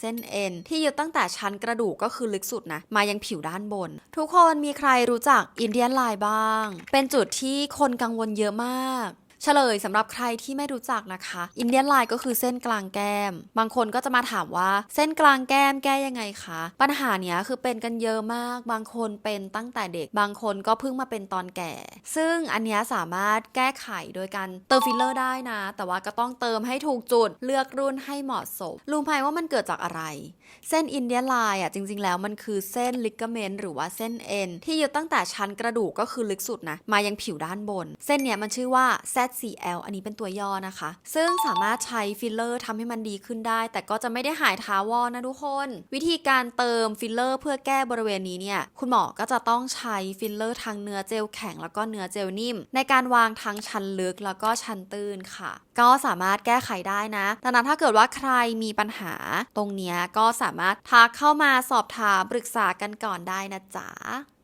เส้นเอ็นที่ยึดตั้งแต่ชั้นกระดูกก็คือลึกสุดนะมายังผิวด้านบน ทุกคนมีใครรู้จักอินเดียนไลน์บ้าง เป็นจุดที่คนกังวลเยอะมาก เฉลยสำหรับใครที่ไม่รู้จักนะคะ อินเดียนไลน์ก็คือเส้นกลางแก้ม บางคนก็จะมาถามว่าเส้นกลางแก้มแก้ยังไงคะ ปัญหาเนี้ยคือเป็นกันเยอะมาก บางคนเป็นตั้งแต่เด็ก บางคนก็เพิ่งมาเป็นตอนแก่ ซึ่งอันเนี้ยสามารถแก้ไขโดยการเติมฟิลเลอร์ได้นะ แต่ว่าก็ต้องเติมให้ถูกจุด เลือกรุ่นให้เหมาะสมลุงภัยว่ามันเกิดจากอะไร เส้นอินเดียนไลน์อะจริง ๆ แล้วมันคือเส้นลิกเมนต์หรือว่าเส้นเอ็นที่ยึดตั้งแต่ชั้นกระดูกก็คือลึกสุดนะ มายังผิวด้านบน เส้นเนี้ยมันชื่อว่า ZCL อันนี้เป็นตัวย่อนะคะ ซึ่งสามารถใช้ฟิลเลอร์ทำให้มันดีขึ้นได้ แต่ก็จะไม่ได้หายทาวรนะทุกคน วิธีการเติมฟิลเลอร์เพื่อแก้บริเวณนี้เนี่ย คุณหมอก็จะต้องใช้ฟิลเลอร์ทางเนื้อเจลแข็งแล้วก็เนื้อเจลนิ่ม ในการวางทั้งชั้นลึกแล้วก็ชั้นตื้นค่ะ ก็สามารถแก้ไขได้นะดังนั้นถ้าเกิดว่าใครมีปัญหาตรงนี้ก็สามารถทักเข้ามาสอบถามปรึกษากันก่อนได้นะจ๊ะ